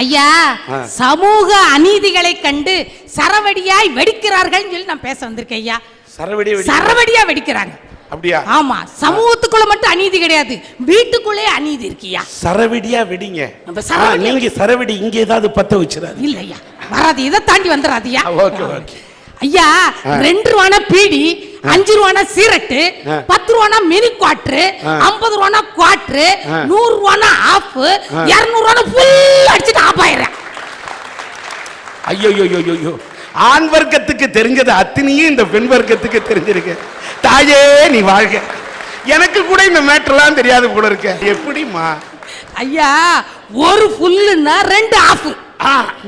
ஐயா. சமூக அநீதிகளை கண்டு சரவடியாய் வெடிக்கிறார்கள் சொல்லி நான் பேச வந்திருக்கேன் ஐயா. சரவெடி வெடி சரவடியா வெடிக்கிறாங்க. அப்படியா? ஆமா சமூகத்துக்குள்ள மட்டும் அநீதி கிடையாது வீட்டுக்குள்ளே அநீதி இருக்கியா சரவெடியா வெடிங்க. நீங்க சரவெடி இங்க ஏதாவது பத்த வச்சிடாது இல்ல ஐயா வராது இதை தாண்டி வந்துடாதியா ஓகே ஓகே. ஐயா. ரெண்டு ரூபானா பீடி அஞ்சு ரூபானா சீரட்டு. பத்து ரூபானா மினி குவாட்ரு. ஐம்பது ரூபானா குவாட்ரு. நூறு ரூபானா ஆஃப். இருநூறு ரூபானா ஃபுல் அடிச்சுட்டு ஆஃப் ஆயிடுறேன் ஐயோ ஐயோ ஐயோ ஆண் வர்க்கத்துக்கு தெரிஞ்சது அத்தனையும் இந்த பெண் வர்க்கத்துக்கு தெரிஞ்சிருக்கு தாயே நீ வாழ்க எனக்கு கூட இந்த மேட்டர்லாம் தெரியாது போல இருக்க எப்படிம்மா ஐயா ஒரு ஃபுல்லுன்னா ரெண்டு ஆஃப்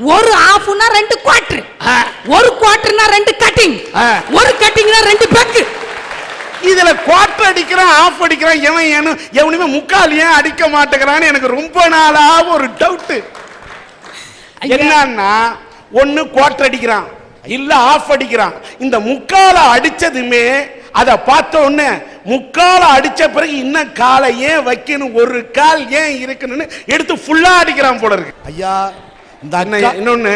ஒரு ஆஃப்னா ரெண்டு குவாட்ரு ஆ. ஒரு குவார்டர்னா ரெண்டு கட்டிங் ஆ. ஒரு கட்டிங்னா ரெண்டு பெக்கு இதுல குவார்டர் அடிக்கிறான் ஆஃப் அடிக்கிறான் எவன் ஏனும் எவனுமே முக்கால் ஏன் அடிக்க மாட்டேங்கிறான்னு எனக்கு ரொம்ப நாளா ஒரு டவுட் ஐயா. என்னன்னா ஒண்ணு குவார்டர் அடிக்கிறான் இல்ல ஆஃப் அடிக்கிறான். இந்த முக்கால அடிச்சதுமே அதை பார்த்த உடனே முக்கால அடிச்ச பிறகு இன்னும் காலை ஏன் வைக்கணும் ஒரு கால் ஏன் இருக்கணும்னு எடுத்து ஃபுல்லா அடிக்கிறான் போல இருக்கு. ஐயா இந்த அண்ணா, அக்கா இன்னொன்னு.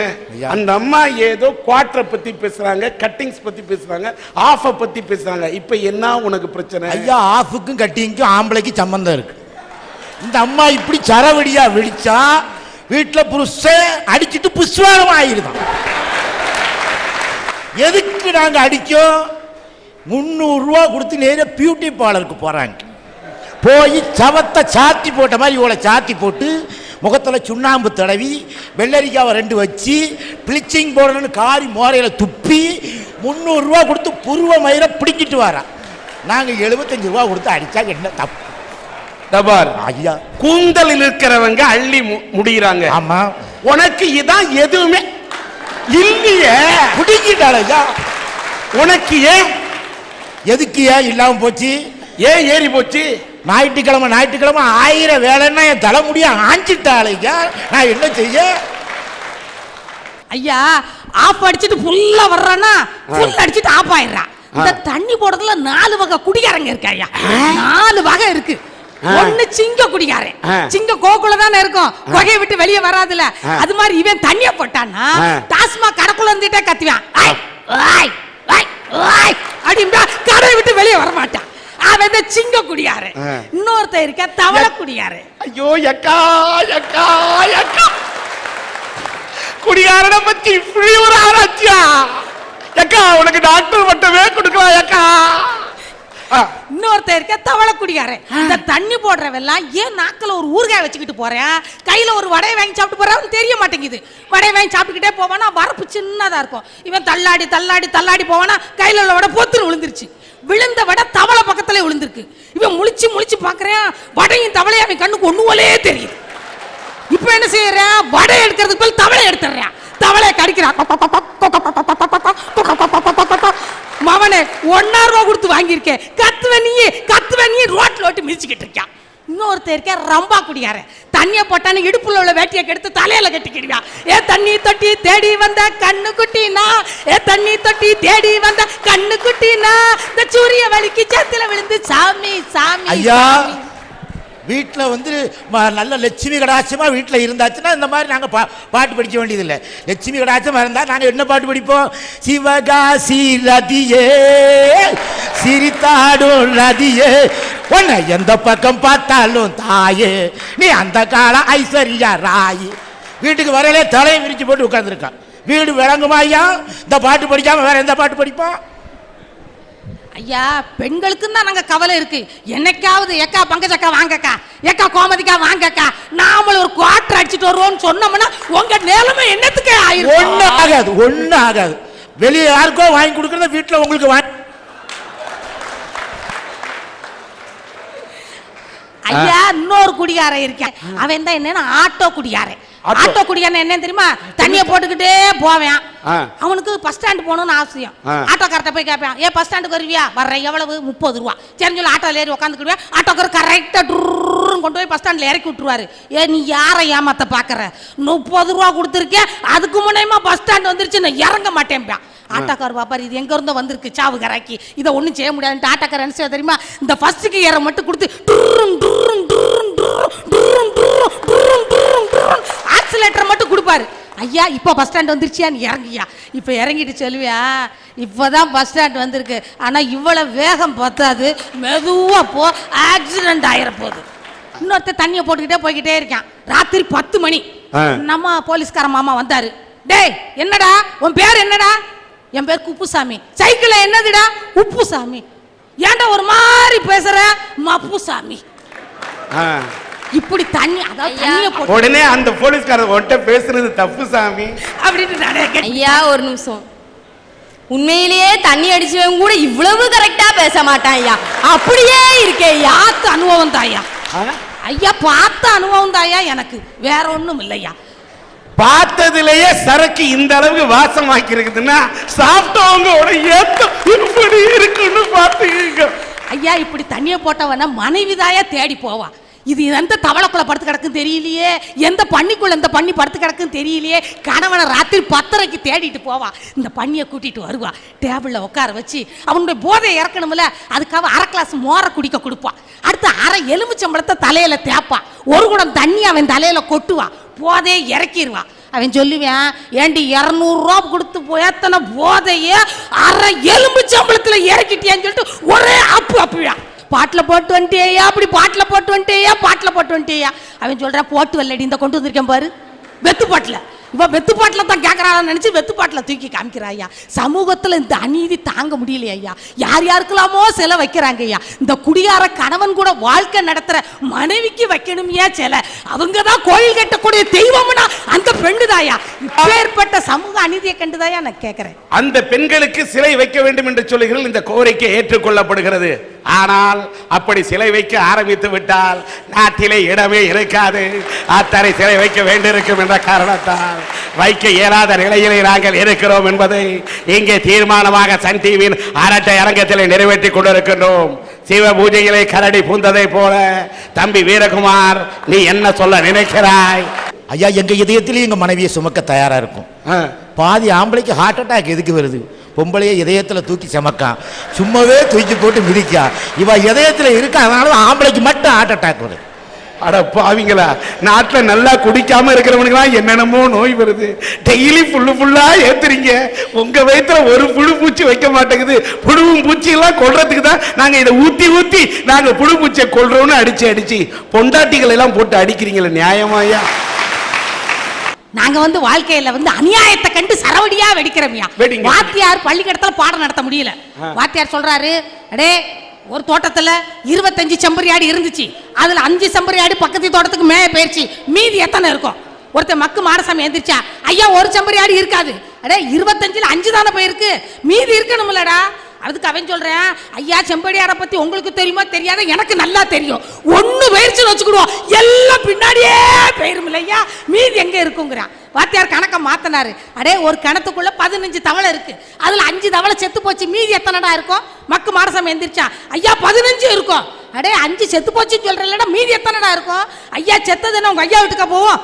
அந்த அம்மா ஏதோ குவார்டரை பத்தி பேசுறாங்க கட்டிங்ஸ் பத்தி பேசுறாங்க ஆஃப பத்தி பேசுறாங்க. இப்ப என்ன உனக்கு பிரச்சனை? ஐயா ஆஃபுக்கும் கட்டிங்க்கும் ஆம்பளைக்கு சம்பந்தம் இருக்கு. இந்த அம்மா இப்படி சரவடியா வெடிச்சா வீட்டில் புருஷன் அடிச்சிட்டு புஷ்வாரம் ஆயிருதான் எதுக்கு நாங்க அடிக்கோம் முந்நூறுரூவா கொடுத்து நேரா பியூட்டி பார்லருக்கு போறாங்க. போய் சவத்தை சாத்தி போட்ட மாதிரி இவளை சாத்தி போட்டு முகத்தில் சுண்ணாம்பு தடவி வெள்ளரிக்காவை ரெண்டு வச்சு ப்ளீச்சிங் போடணும்னு காரி மோரையில் துப்பி முந்நூறுரூவா கொடுத்து புருவ மயிரை பிடிக்கிட்டு வரா. நாங்கள் எழுபத்தஞ்சு ரூபா கொடுத்து அடித்தா என்ன தப்பு? டபார் ஐயா. கூந்தலில் இருக்கிறவங்க அள்ளி முடிகிறாங்க ஆமாம் உனக்கு இதான் எதுவுமே இல்லையே. பிடிக்கிட்டாள் ஐயா. உனக்கு ஏன்? எதுக்கு ஏன் இல்லாமல் போச்சு? ஏன் ஏறி போச்சு? ஞாயிற்றுக்கிழமை ஞாயிற்றுக்கிழமை ஆயிரம் வேலைன்னா என் தலைமுடிய ஆஞ்சிட்டாள் ஐயா நான் என்ன செய்ய? ஐயா ஆஃப் அடிச்சிட்டு ஃபுல்லா வர்றானா ஃபுல் அடிச்சிட்டு ஆஃப் ஆயிடுறான் இந்த தண்ணி போடுறதுல நாலு வகை குடிகாரங்க இருக்கு ஐயா. நாலு வகை இருக்கு. ஒண்ணு சிங்க குடிகாரன். சிங்க கோக்குள்ள தானே இருக்கும். குகையை விட்டு வெளியே வராதுல. அது மாதிரி இவன் தண்ணிய போட்டான்னா ஆ. டாஸ்மாக் கடைக்குள்ள இருந்துட்டே கத்துவான். அப்படின்றா கடையை விட்டு வெளியே வர மாட்டான் அவன் சிங்க குடியாரன் ஆ. இன்னொருத்தன் இருக்க தவளை குடியாரன் ஐயோ எக்கா எக்கா எக்கா குடிகாரனை பத்தி இப்படி ஒரு ஆராய்ச்சியா? எக்கா உனக்கு டாக்டர் மட்டுமே கொடுக்கலாம் எக்கா ஆ, இன்னொருத்தன் இருக்க தவளை குடிகாரன். இந்த தண்ணி போடுறவெல்லாம் ஏன் நாக்கில் ஒரு ஊறுகாய் வச்சுக்கிட்டு போறேன் கையில ஒரு வடையை வாங்கி சாப்பிட்டு போறான்னு தெரிய மாட்டேங்குது. வடையை வாங்கி சாப்பிட்டுக்கிட்டே போவானா வரப்பு சின்னதா இருக்கும். இவன் தள்ளாடி தள்ளாடி தள்ளாடி போவானா கையில உள்ள வடை பொத்துன்னு விழுந்துருச்சு. விழுந்த வடை தவளை பக்கத்துல விழுந்திருக்கு. இவன் முழிச்சு முழிச்சு பாக்குறேன் வடையும் தவளையும் அவன் கண்ணுக்கு ஒண்ணுவலே தெரியுது. இப்போ என்ன செய்யறேன் வடை எடுக்கிறதுக்கு பதில் தவளை எடுத்துறேன் தவளையை கடிக்கிறான். மவனே ஒன்னா ரூபா கொடுத்து வாங்கியிருக்கேன். கத்துவ நீ கத்துவ நீ ரோட்ல ஓட்டு மிதிச்சுக்கிட்டு இருக்கான் இன்னொருத்தர் இருக்க ரம்பா குடியாரன் தண்ணிய போட்டான்னு இடுப்புல உள்ள வேட்டியை கெடுத்து தலையில கட்டிக்கிடுவான் ஏ தண்ணி தொட்டி தேடி வந்த கண்ணு குட்டினா ஏ தண்ணி தொட்டி தேடி வந்த கண்ணு குட்டினா இந்த சூரிய வலிக்கு சேத்துல விழுந்து சாமி சாமி ஐயா. வீட்டில் வந்து ம- நல்ல லட்சுமி கடாட்சமாக வீட்டில் இருந்தாச்சுன்னா இந்த மாதிரி நாங்கள் பா பாட்டு படிக்க வேண்டியதில்லை. லட்சுமி கடாட்சமாக இருந்தால் நாங்கள் என்ன பாட்டு படிப்போம்? சிவகாசி நதியே சிரித்தாடும் நதியே உன்னை எந்த பக்கம் பார்த்தாலும் தாயே நீ அந்த காலம் ஐஸ்வர்யா ராய். வீட்டுக்கு வரலே தலையை விரிச்சு போட்டு உட்காந்துருக்கான் வீடு விளங்குமா ஐயா? இந்த பாட்டு படிக்காமல் வேறு எந்த பாட்டு படிப்போம் ஐயா பெண்களுக்கும் தான் நாங்க கவலை இருக்கு. என்னைக்காவது ஏக்கா பங்கஜக்கா வாங்கக்கா ஏக்கா கோமதிக்கா வாங்கக்கா நாமளும் ஒரு குவார்டர் அடிச்சிட்டு வருவோம்னு சொன்னோம்னா உங்க நிலைமை என்னத்துக்கு ஒன்றும் ஆயிருக்கும் ஆகாது ஒன்றும் ஆகாது. வெளியே யாருக்கோ வாங்கி கொடுக்குறத வீட்டில் உங்களுக்கு வாங்கி ஐயா இன்னொரு குடிகாரன் இருக்கேன். அவன் தான் என்னன்னா ஆட்டோ குடிகாரன். ஆட்டோ. ஆட்டோ குடிகாரன் என்ன தெரியுமா? தண்ணிய போட்டுக்கிட்டே போவேன். அவனுக்கு பஸ் ஸ்டாண்ட் போகணும்னு அவசியம் ஆ. ஆட்டோக்கார்ட்ட போய் கேட்பேன் ஏன் பஸ் ஸ்டாண்டுக்கு வருவியா? வர்ற எவ்வளவு? முப்பது ரூபா. சரி சொல்லி ஆட்டோல ஏறி உட்காந்துக்கிடுவேன் ஆட்டோக்கார் கரெக்டா டுர்ன்னு கொண்டு போய் பஸ் ஸ்டாண்ட்ல இறக்கி விட்டுருவாரு. ஏ நீ யாரை ஏமாத்த பாக்குற? முப்பது ரூபா கொடுத்துருக்கேன். அதுக்கு முன்னேமா பஸ் ஸ்டாண்ட் வந்துருச்சு. நான் இறங்க மாட்டேன்பேன். ஆட்டோக்கார் பாப்பார் இது எங்க இருந்தோ வந்திருக்கு. சாவு கராக்கி. இதை ஒண்ணும் செய்ய முடியாதுன்ட்டு ஆட்டோக்கார் என்ன தெரியுமா? இந்த ஃபர்ஸ்ட்டுக்கு ஏற மட்டும் கொடுத்து டுர்ரும் டுர்ரும் டுர்ரும் டுர்ரும் டுர்ரும் டுர்ரும் டுர்ரும் டுர்ரும் ஆக்சிலேட்டர் மட்டும் கொடுப்பாரு. ஐயா இப்போ பஸ் ஸ்டாண்ட் வந்துருச்சியான்னு இறங்கியா இப்போ இறங்கிட்டு சொல்லுவியா இப்போதான் பஸ் ஸ்டாண்ட் வந்திருக்கு. ஆனால் இவ்வளவு வேகம் பத்தாது. மெதுவா போ ஆக்சிடென்ட் ஆயிர போகுது இன்னொருத்தர் தண்ணியை போட்டுக்கிட்டே போய்கிட்டே இருக்கான். ராத்திரி பத்து மணி. நம்ம போலீஸ்கார மாமா வந்தாரு. டேய் என்னடா? உன் பேர் என்னடா? என் பேர் குப்புசாமி. சைக்கிள்ல என்னதுடா? உப்புசாமி. ஏன்டா ஒரு மாதிரி பேசுற? மப்புசாமி. இப்படி தண்ணி அதாவது ஐயா. தண்ணியை போட்டு உடனே அந்த போலீஸ்காரன் உன்கிட்ட பேசுறது தப்பு சாமி. அப்படின்னு ஐயா ஒரு நிமிஷம். உண்மையிலேயே தண்ணி அடிச்சவன் கூட இவ்வளவு கரெக்டா பேச மாட்டான் ஐயா. அப்படியே இருக்கே ஐயா. பார்த்த அனுபவம் தாயா ஆ? ஐயா பார்த்த அனுபவம் தாயா எனக்கு. வேற ஒண்ணும் இல்லையா பார்த்ததுலயே சரக்கு இந்த அளவுக்கு வாசமாக்கி இருக்குதுன்னா சாப்பிட்டவங்க ஏத்தம் இப்படி இருக்குன்னு பார்த்துக்க ஐயா இப்படி தண்ணியை போட்டவன மனைவிதாயா தேடி போவா. இது எந்த தவளைக்குள்ள படுத்து கிடக்குன்னு தெரியலையே? எந்த பண்ணிக்குள்ள இந்த பண்ணி படுத்து கிடக்குன்னு தெரியலையே? கணவனை ராத்திரி பத்தரைக்கு தேடிட்டு போவான் இந்த பண்ணியை கூட்டிட்டு வருவான் டேபிளில் உட்கார வச்சு அவனுடைய போதை இறக்கணும்ல அதுக்காக அரை கிளாஸ் மோரை குடிக்க கொடுப்பா. அடுத்து அரை எலுமிச்சம்பழத்தை தலையில தேப்பான் ஒரு குடம் தண்ணி அவன் தலையில கொட்டுவான் போதையை இறக்கிடுவா அவன் சொல்லுவான் ஏண்டி இரநூறுவா கொடுத்து போய் எத்தனை போதையை அரை எலும்பு சம்பளத்தில் இறக்கிட்டியான்னு சொல்லிட்டு ஒரே அப்பு அப்புவான் பாட்டில் போட்டு வந்துட்டேயா அப்படி பாட்டில் போட்டு வந்துட்டேயா பாட்டில் போட்டு வந்துட்டேயா அவன் சொல்கிறேன் போட்டு வரலடி இந்த கொண்டு வந்திருக்கேன் பாரு. வெத்து பாட்டில். இவன் வெத்துப்பாட்டில் தான் கேட்கறான்னு நினச்சி வெத்துப்பாட்டில் தூக்கி காமிக்கிறா ஐயா. சமூகத்தில் இந்த அநீதி தாங்க முடியலையா ஐயா. யார் யாருக்கெல்லாமோ சிலை வைக்கிறாங்க ஐயா. இந்த குடியார கணவன் கூட வாழ்க்கை நடத்துகிற மனைவிக்கு வைக்கணும் ஏன் சிலை? அவங்க தான் கோயில் கட்டக்கூடிய தெய்வம்னா அந்த பெண்ணுதாயா இப்பேற்பட்ட சமூக அநீதியை கண்டுதாயா நான் கேட்குறேன் அந்த பெண்களுக்கு சிலை வைக்க வேண்டும் என்று சொல்லுகிறீர்கள் இந்த கோரிக்கை ஏற்றுக்கொள்ளப்படுகிறது. ஆனால் அப்படி சிலை வைக்க ஆரம்பித்து விட்டால் நாட்டிலே இடமே இருக்காது. அத்தனை சிலை வைக்க வேண்டியிருக்கும் என்ற காரணத்தால். வைக்க இயலாத நிலையிலே நாங்கள் இருக்கிறோம் என்பதை இங்கே தீர்மானமாக சன் டிவியின் அரட்டை அரங்கத்தில் நிறைவேற்றி கொண்டிருக்கின்றோம். சிவ பூஜையிலே கரடி பூந்ததை போல தம்பி வீரகுமார் நீ என்ன சொல்ல நினைக்கிறாய்? ஐயா எங்க இதயத்திலேயும் எங்க மனைவியை சுமக்க தயாரா இருக்கும். பாதி ஆம்பளைக்கு ஹார்ட் அட்டாக் எதுக்கு வருது? பொம்பளைய இதயத்துல தூக்கி சமக்கான். சும்மாவே தூக்கி போட்டு மிதிக்கா இவ இதயத்துல இருக்கா? அதனால தான் ஆம்பளைக்கு மட்டும் ஹார்ட் அட்டாக் வருது. அட பாவிங்களா நாட்டுல நல்லா குடிக்காம இருக்கிறவனுக்குலாம் என்னென்னமோ நோய் வருது. டெய்லி புல்லு புல்லா ஏத்துறீங்க. உங்க வயித்துல ஒரு புழு பூச்சி வைக்க மாட்டேங்குது. புழுவும் பூச்சி எல்லாம் கொல்றதுக்கு தான் நாங்க இதை ஊத்தி ஊத்தி நாங்க புழு பூச்சியை கொல்றோம்னு அடிச்சு அடிச்சு பொண்டாட்டிகள் எல்லாம் போட்டு அடிக்கிறீங்களே நியாயமாயா நாங்க வந்து வாழ்க்கையில வந்து அநியாயத்தை கண்டு சரவடியா வெடிக்கிறோம்யா. வாத்தியார் பள்ளிக்கூடத்துல பாடம் நடத்த முடியல. வாத்தியார் சொல்றாரு அடே ஒரு தோட்டத்தில் இருபத்தஞ்சு செம்பரி ஆடு இருந்துச்சு. அதில் அஞ்சு செம்பரி ஆடு பக்கத்து தோட்டத்துக்கு மேய போயிருச்சு. மீதி எத்தனை இருக்கும்? ஒருத்தன் மக்கு மாரசாமி எந்திரிச்சா ஐயா ஒரு செம்பரி ஆடு இருக்காது. அடே இருபத்தஞ்சில் அஞ்சு தானே போயிருக்கு. மீதி இருக்கணும்லடா. அதுக்கு அவன் சொல்றேன் ஐயா செம்படியாரை பத்தி உங்களுக்கு தெரியுமா? தெரியாத? எனக்கு நல்லா தெரியும். ஒன்று பயிற்சின்னு வச்சுக்கிடுவோம். எல்லாம் பின்னாடியே போயிரும் ஐயா. மீதி எங்க இருக்குங்கிறான். வாத்தியார் கணக்கை மாத்தினாரு. அடே ஒரு கணத்துக்குள்ள பதினஞ்சு தவளை இருக்கு. அதுல அஞ்சு தவளை செத்து போச்சு. மீதி எத்தனைடா இருக்கும்? மக்கு மாரசம் எந்திரிச்சா ஐயா பதினஞ்சு இருக்கும். அடே அஞ்சு செத்து போச்சுன்னு சொல்றேன்லடா. மீதி எத்தனைடா இருக்கும்? ஐயா செத்ததுன்னு உங்க ஐயா வீட்டுக்கா போவோம்.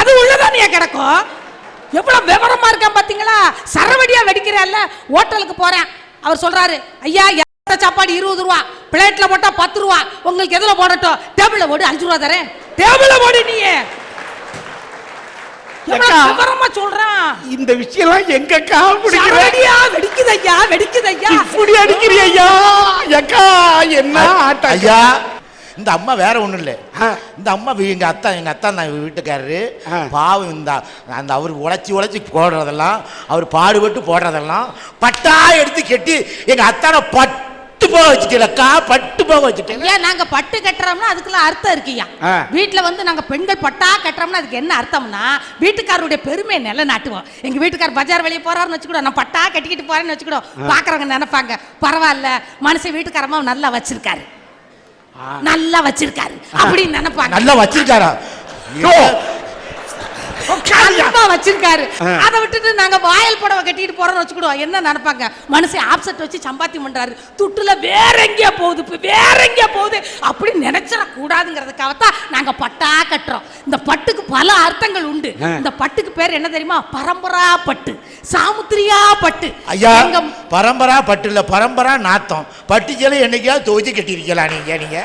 அது உள்ளதானே கிடக்கும். எவ்வளவு விவரமா இருக்கான் பாத்தீங்களா? சரவடியா வெடிக்கிறான்ல ஹோட்டலுக்கு போறேன். அவர் சொல்றாரு ஐயா எத்தனை சாப்பாடு? இருபது ரூபா. பிளேட்ல போட்டா பத்து ரூபா. உங்களுக்கு எதுல போடட்டும்? டேபிளில் போடு. அஞ்சு ரூபா தரேன். டேபிள்ல போடு நீ விவரமா சொல்றான்? இந்த விஷயம்லாம் எங்க சரவடியா வெடிக்குது ஐயா வெடிக்குது ஐயா இப்படி ஐயா அக்கா என்ன ஐயா இந்த அம்மா வேற ஒண்ணும் இல்லை. ஆ. இந்த அம்மா வீ- எங்க அத்தா எங்க அத்தா நான் வீட்டுக்காரரு. ஆ. பாவம் இந்த அந்த அவர் உழைச்சி உழைச்சி போடுறதெல்லாம் அவர் பாடுபட்டு போடுறதெல்லாம் பட்டா எடுத்து கெட்டி எங்க அத்தானை பட்டு போக வச்சுட்டேலக்கா பட்டு போக வச்சுட்டேன் ஐயா நாங்க பட்டு கட்டுறோம்னா அதுக்குள்ள அர்த்தம் இருக்குய்யா. ஆ. வீட்ல வந்து நாங்க பெண்கள் பட்டா கட்டுறோம்னா அதுக்கு என்ன அர்த்தம்னா வீட்டுக்காரருடைய பெருமையை நிலைநாட்டுவோம். எங்க வீட்டுக்கார் பஜார் வெளியே போறாருன்னு வச்சுக்கிடும் நான் பட்டா கட்டிக்கிட்டு போறேன்னு வச்சுக்கிடும் பாக்குறவங்க நினைப்பாங்க பரவாயில்ல மனுஷன் வீட்டுக்காரமா நல்லா வச்சிருக்காரு. நல்லா வச்சிருக்காரு. அப்படின்னு நினைப்பாங்க. நல்லா வச்சிருக்காரா? நல்லா வச்சிருக்காரு. அதை விட்டுட்டு நாங்க வாயல் புடவை கட்டிட்டு போறோம்னு வச்சுக்கிடுவோம். என்ன நினைப்பாங்க? மனுஷன் ஆப்செட் வச்சு சம்பாத்தி பண்றாரு. துட்டுல வேற எங்கேயா போகுது இப்ப வேற எங்கேயா போகுது. அப்படி நினைச்சிட கூடாதுங்கிறதுக்காகத்தான் நாங்க பட்டா கட்டுறோம். இந்த பட்டுக்கு பல அர்த்தங்கள் உண்டு. இந்த பட்டுக்கு பேர் என்ன தெரியுமா? பரம்பரா பட்டு. சாமுத்திரியா பட்டு. ஐயா பரம்பரா பட்டு இல்ல பரம்பரா நாத்தம். பட்டுச்சேலை என்னைக்காவது துவைச்சு கட்டியிருக்கலாம் நீங்க நீங்க?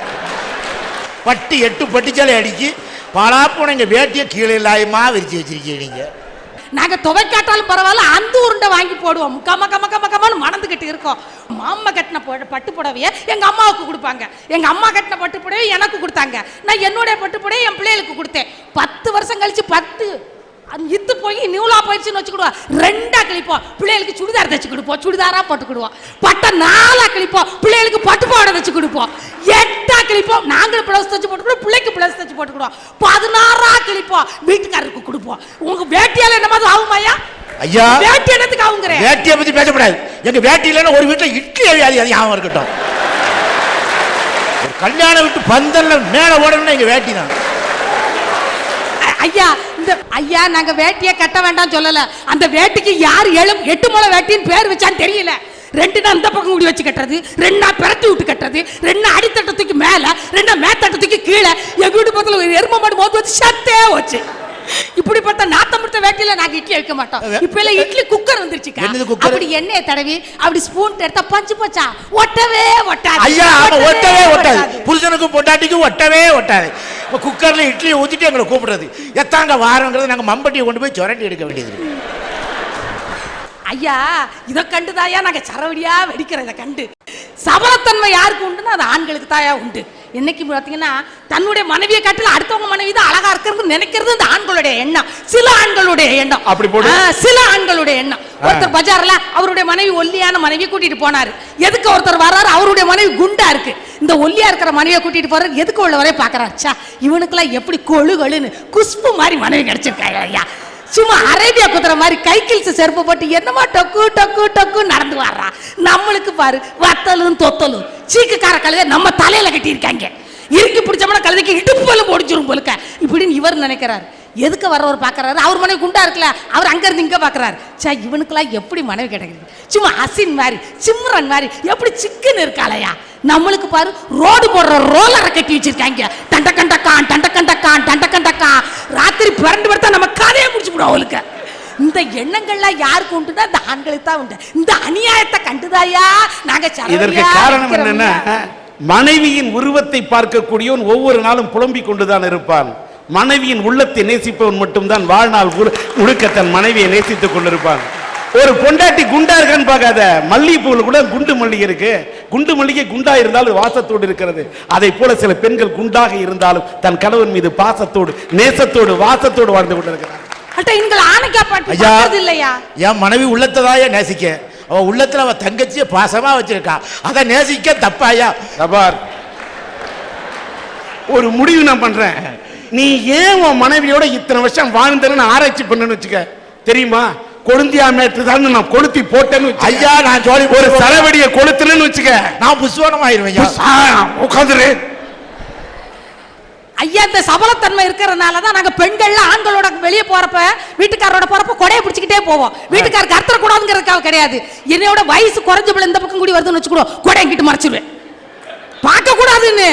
பட்டு எட்டு பட்டுச்சேலை அடிக்கி பலாப்பூனை இங்கே வேட்டியை கீழே இல்லாயமா விரிச்சு வச்சிருக்கீங்க நாங்கள் துவைக்காட்டாலும் பரவாயில்ல அந்த உருண்டை வாங்கி போடுவோம். கம கம கம கமன்னு மணந்துகிட்டு இருக்கோம். மாமா கட்டின பட்டு புடவைய எங்கள் அம்மாவுக்கு கொடுப்பாங்க. எங்கள் அம்மா கட்டின பட்டு புடவை எனக்கு கொடுத்தாங்க. நான் என்னுடைய பட்டு புடவை என் பிள்ளைகளுக்கு கொடுத்தேன். பத்து வருஷம் கழிச்சு பத்து அது இத்து போய் நியூலா போயிடுச்சுன்னு வச்சுக்கிடுவோம். ரெண்டா கிழிப்போம். பிள்ளைகளுக்கு சுடிதார் தைச்சு கொடுப்போம். சுடிதாரா போட்டுக்கிடுவோம். பட்டை நாலா கிழிப்போம். பிள்ளைகளுக்கு பட்டு பாவாடை தைச்சு கொடுப்போம். எட்டா கிழிப்போம். நாங்களும் பிளவுஸ் தைச்சு போட்டுக்கிடுவோம் பிள்ளைக்கு பிளவுஸ் தைச்சு போட்டுக்கிடுவோம். பதினாறா கிழிப்போம். வீட்டுக்காரருக்கு கொடுப்போம். உங்க வேட்டியால என்ன மாதிரி ஆகுமாயா ஐயா? வேட்டி என்னத்துக்கு ஆகுங்கிற? வேட்டியை பத்தி பேசக்கூடாது எங்க வேட்டி இல்லைன்னா ஒரு வீட்டுல இட்லி அவியாதி அது ஞாபகம் இருக்கட்டும். ஒரு கல்யாண வீட்டு பந்தல்ல மேல ஓடணும்னா எங்க வேட்டி தான். ஐயா இந்த ஐயா நாங்க வேட்டியை கட்ட வேண்டாம் சொல்லல. அந்த வேட்டிக்கு யார் ஏழு எட்டு முளை வேட்டின்னு பேர் வச்சான்னு தெரியல. ரெண்டு நாள் இந்த பக்கம் கூடி வச்சு கட்டுறது ரெண்டு நாள் பிரட்டி விட்டு கட்டுறது ரெண்டு நாள் அடித்தட்டத்துக்கு மேல ரெண்டு நாள் மேத்தட்டத்துக்கு கீழே. எங்க வீட்டு பக்கத்துல ஒரு எரும மாடு மோந்து வச்சு சத்தே வச்சு. இப்படிப்பட்ட நாத்தம் முடித்த வேட்டியில நாங்க இட்லி வைக்க மாட்டோம். இப்ப எல்லாம் இட்லி குக்கர் cooker? அப்படி எண்ணெயை தடவி அப்படி ஸ்பூன் எடுத்தா பஞ்சு போச்சா? ஒட்டவே ஒட்டாது. ஐயா ஒட்டவே ஒட்டாது. புருஷனுக்கும் பொண்டாட்டிக்கும் ஒட்டவே ஒட்டாது. குக்கர்ல இட்லியை ஊத்திட்டு எங்களை கூப்பிடுறது. எத்தாங்க வாரங்கிறது நாங்க மம்பட்டியை கொண்டு போய் சுரண்டி எடுக்க வேண்டியது. ஐயா இதை கண்டுதாயா நாங்க சரவடியா வெடிக்கிறத கண்டு. சபலத்தன்மை யாருக்கு உண்டுன்னா அது ஆண்களுக்கு தாயா உண்டு. என்னைக்கு பார்த்தீங்கன்னா தன்னுடைய மனைவியை காட்டில அடுத்தவங்க மனைவி தான் அழகா இருக்கிறது நினைக்கிறது இந்த ஆண்களுடைய எண்ணம். சில ஆண்களுடைய எண்ணம். அப்படி சில ஆண்களுடைய எண்ணம். ஒருத்தர் பஜார்ல அவருடைய மனைவி ஒல்லியான மனைவி கூட்டிட்டு போனாரு. எதுக்கு ஒருத்தர் வர்றாரு அவருடைய மனைவி குண்டா இருக்கு. இந்த ஒல்லியா இருக்கிற மனைவியை கூட்டிட்டு போறாரு. எதுக்கு உள்ள வரை பாக்குறாரு? ச்சா இவனுக்கெல்லாம் எப்படி கொழு கொழுன்னு குஷ்பு மாதிரி மனைவி கிடைச்சிருக்காங்க ஐயா. சும்மா அரேபியா குதிரை மாதிரி கை கிழிச்சு செருப்பு போட்டு என்னமா டொக்கு டொக்கு டொக்கு நடந்து வர்றா. நம்மளுக்கு பாரு வத்தலும் தொத்தலும். சீக்குக்கார கழுதை நம்ம தலையில கட்டியிருக்காங்க. இறுக்கி பிடிச்சோம்னா கழுதைக்கு இடுப்புல போடிச்சிரும் போலுக்க இப்படின்னு இவர் நினைக்கிறாரு. எதுக்கு வர்றவர் பார்க்குறாரு அவர் மனைவி குண்டா இருக்குல்ல அவர் அங்க இருந்து இங்க பார்க்கறாரு சே இவனுக்கெல்லாம் எப்படி மனைவி கிடைக்குது சும்மா அசின் மாதிரி சிம்ரன் மாதிரி எப்படி சிக்கன் இருக்காளையா? நம்மளுக்கு பாரு ரோடு போடுற ரோலரை கட்டி வச்சிருக்காங்க. டண்ட கண்டக்கான் தண்ட கண்டக்கான் தண்ட கண்டக்கான் ராத்திரி பிறண்டு படுத்தா நம்ம கதையை விடும் அவளுக்கு. இந்த எண்ணங்கள்லாம் யாருக்கு உண்டுன்னா இந்த ஆண்களுக்கு தான் உண்டு. இந்த அநியாயத்தை கண்டுதாயா? நாங்க இதற்கு காரணம் என்னன்னா மனைவியின் உருவத்தை பார்க்கக்கூடியவன் ஒவ்வொரு நாளும் புலம்பிக் கொண்டுதான் இருப்பான். மனைவியின் உள்ளத்தை நேசிப்பவன் மட்டும்தான் வாழ்நாள் முழு- முழுக்க தன் மனைவியை நேசித்துக் கொண்டிருப்பான். ஒரு பொண்டாட்டி குண்டா இருக்கான்னு பார்க்காத மல்லிகைப்பூவில் கூட குண்டு மல்லிகை இருக்கு. குண்டு மல்லிகை குண்டா இருந்தாலும் வாசத்தோடு இருக்கிறது. அதை போல சில பெண்கள் குண்டாக இருந்தாலும் தன் கணவன் மீது பாசத்தோடு நேசத்தோடு வாசத்தோடு வாழ்ந்து கொண்டிருக்கிறார் அட்ட எங்களை ஆணைக்கா பாட்டு ஐயா இல்லையா என் மனைவி உள்ளத்ததாய நேசிக்க. அவ உள்ளத்துல அவ தங்கச்சிய பாசமா வச்சிருக்கா. அதை நேசிக்க தப்பாயா? ரபார் ஒரு முடிவு நான் பண்றேன். நீ ஏன் உன் மனைவியோட இத்தனை வருஷம் வாழ்ந்தேன்னு ஆராய்ச்சி பண்ணேன்னு வச்சுக்க. தெரியுமா? கொழுந்தியா மேட்டு தான் நான் கொளுத்தி போட்டேன்னு. ஐயா நான் ஜோலி ஒரு சரவடிய கொளுத்துனேன்னு வச்சுக்க. நான் புஸ்வானம் ஆயிருவேன். உட்காந்துரு. ஐயா இந்த சபலத்தன்மை இருக்கிறதுனால தான் நாங்க பெண்கள்லாம் ஆண்களோட வெளியே போறப்ப வீட்டுக்காரோட போறப்ப கொடையை பிடிச்சிக்கிட்டே போவோம். வீட்டுக்காரருக்கு அர்த்தர கூடாதுங்கிறதுக்காக கிடையாது. என்னையோட வயசு குறைஞ்ச பிள்ளை இந்த பக்கம் கூடி வருதுன்னு வச்சுக்கூட கொடை எங்கிட்டு மறைச்சிருவேன். பார்க்க கூடாதுன்னு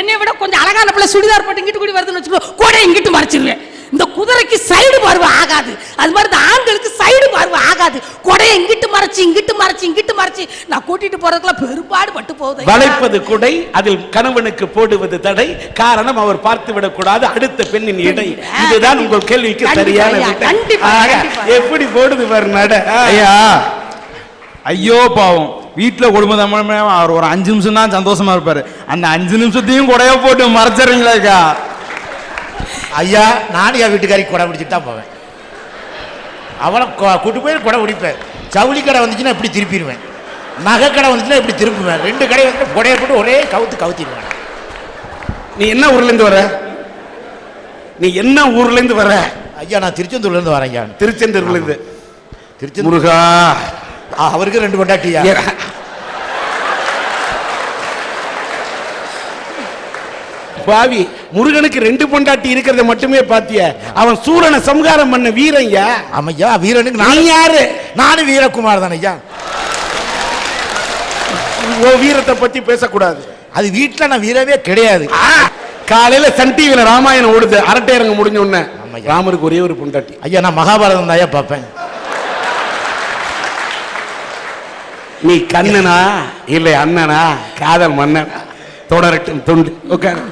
என்னை விட கொஞ்சம் அழகான பிள்ளை சுடிதார் போட்டு இங்கிட்டு கூடி வருதுன்னு வச்சுக்கோ கொடை இங்கிட்டு மறைச்சிருவேன். இந்த குதிரைக்கு சைடு பார்வை ஆகாது. அது மாதிரி இந்த ஆண்களுக்கு சைடு பார்வை ஆகாது. கொடையை இங்கிட்டு மறைச்சு இங்கிட்டு மறைச்சு இங்கிட்டு மறைச்சு. நான் கூட்டிட்டு போறதுக்குள்ள பெரும்பாடு பட்டு போகுது. ஐயா. வளைப்பது குடை அதில் கணவனுக்கு போடுவது தடை. காரணம் அவர் பார்த்து விடக்கூடாது அடுத்த பெண்ணின் இடை. இதுதான் உங்கள் கேள்விக்கு சரியான. எப்படி போடுது பாரு நட. ஐயா ஐயோ பாவம். வீட்டில் குடும்ப தமிழ் அவர் ஒரு அஞ்சு நிமிஷம் தான் சந்தோஷமா இருப்பாரு. அந்த அஞ்சு நிமிஷத்தையும் கூடவே போட்டு மறைச்சிடுறீங்களாக்கா ஐயா நானும் என் வீட்டுக்காரி குடை பிடிச்சிட்டு தான் போவேன். அவளை கூட்டு போய் குடை பிடிப்பேன். ஜவுளி கடை வந்துச்சுன்னா இப்படி திருப்பிடுவேன். நகை கடை வந்துச்சுன்னா இப்படி திருப்புவேன். ரெண்டு கடை வந்து குடையை போட்டு ஒரே கவுத்து கவுத்திடுவேன். நீ என்ன ஊர்ல இருந்து வர? நீ என்ன ஊர்ல இருந்து வர? ஐயா நான் திருச்செந்தூர்ல இருந்து வரேன் ஐயா. திருச்செந்தூர்ல இருந்து திருச்செந்தூர். முருகா. அவருக்கு ரெண்டு கொண்டாட்டியா பாவி முருகனுக்கு ரெண்டு பொண்டாட்டி இருக்கிறத மட்டுமே பாத்திய? அவன் சூரனை சம்ஹாரம் பண்ண வீரன்யா ஆமையா வீரனுக்கு நான் யாரு? நானும் வீரகுமார் தானே ஐயா. ஓ வீரத்தை பத்தி பேசக்கூடாது. அது வீட்டில் நான் வீரவே கிடையாது. காலையில சன் டிவில ராமாயணம் ஓடுது அரட்டை அரங்கு முடிஞ்ச உடனே. ராமருக்கு ஒரே ஒரு பொண்டாட்டி. ஐயா நான் மகாபாரதம் தான் பார்ப்பேன். நீ கண்ணனா இல்லை அண்ணனா காதல் மன்னனா தொடரட்டும் துண்டு உட்காரு.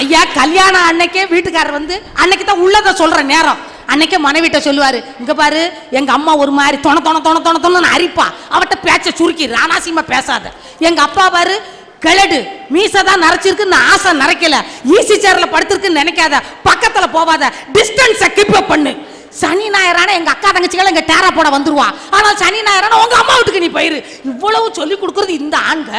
ஐயா கல்யாணம் அன்னைக்கே வீட்டுக்காரர் வந்து அன்னைக்கு தான் உள்ளதை சொல்ற நேரம். அன்னைக்கே மனைவிட்ட சொல்லுவாரு இங்க பாரு எங்க அம்மா ஒரு மாதிரி தொண தொண தொண தொண தொணன்னு அரிப்பா. அவட்ட பேச்ச சுருக்கி ராணாசிமா பேசாத. எங்க அப்பா பாரு கிழடு மீசை தான் நரைச்சிருக்கு ஆசை நரைக்கல. ஈசி சேர்ல படுத்திருக்குன்னு நினைக்காத. பக்கத்துல போவாத. டிஸ்டன்ஸை கீப் அப் பண்ணு. சனி ஞாயிறான எங்க அக்கா தங்கச்சிகள் எங்க டேரா போட வந்துருவா. ஆனால் சனி ஞாயிறான உங்க அம்மா வீட்டுக்கு நீ போயிரு. இவ்வளவு சொல்லி கொடுக்கறது இந்த ஆண்க.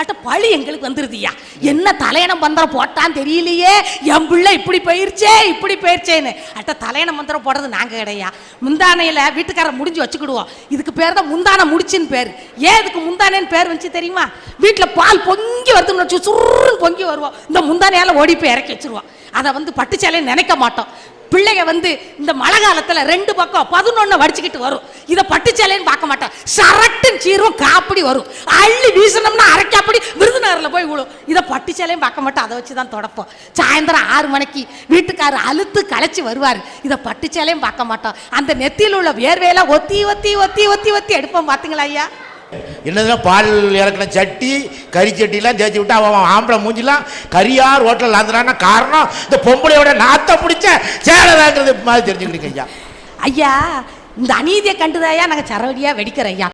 அட்ட பழி எங்களுக்கு வந்துருதியா என்ன தலையணம் மந்திரம் போட்டான்னு தெரியலையே. என் பிள்ளை இப்படி போயிருச்சே இப்படி போயிருச்சேன்னு. அட்ட தலையணம் மந்திரம் போடுறது நாங்க கிடையா. முந்தானையில வீட்டுக்காரர் முடிஞ்சு வச்சுக்கிடுவோம். இதுக்கு பேர் தான் முந்தானை முடிச்சுன்னு பேர். ஏன் இதுக்கு முந்தானேன்னு பேர் வந்துச்சு தெரியுமா? வீட்டில் பால் பொங்கி வருதுன்னு வச்சு சுருன்னு பொங்கி வருவோம். இந்த முந்தானையால ஓடி போய் இறக்கி வச்சிருவோம். அதை வந்து பட்டு சேலையை நினைக்க மாட்டோம். பிள்ளைங்க வந்து இந்த மழை காலத்துல ரெண்டு பக்கம் பதினொன்னு வடிச்சுக்கிட்டு வரும். இதை பட்டுச்சேலைன்னு பார்க்க மாட்டோம் சரட்டுன்னு சீரும் காப்படி வரும். அள்ளி வீசணும்னா அரைக்காப்படி விருதுநகர்ல போய் விழும். இதை பட்டுச்சேலையும் பார்க்க மாட்டோம் அதை வச்சு தான் தொடப்போம். சாயந்தரம் ஆறு மணிக்கு வீட்டுக்காரர் அழுத்து களைச்சி வருவார். இதை பட்டுச்சேலையும் பார்க்க மாட்டோம். அந்த நெத்தியில் உள்ள வேர்வையெல்லாம் ஒத்தி ஒத்தி ஒத்தி ஒத்தி ஒத்தி எடுப்போம். பாத்தீங்களா ஐயா? என்னதுன்னா பால் இறக்கின சட்டி கறி சட்டிலாம் தேய்ச்சி விட்டு அவன் ஆம்பளை மூஞ்சிலாம் கரியார் ஹோட்டலில் ஆந்துறான்னா காரணம் இந்த பொம்பளையோட நாத்த பிடிச்ச சேலைதாங்கிறது மாதிரி தெரிஞ்சுக்கிட்டீங்க ஐயா. ஐயா இந்த அநீதியை கண்டுதாயா நாங்கள் சரவடியாக வெடிக்கிற ஐயா?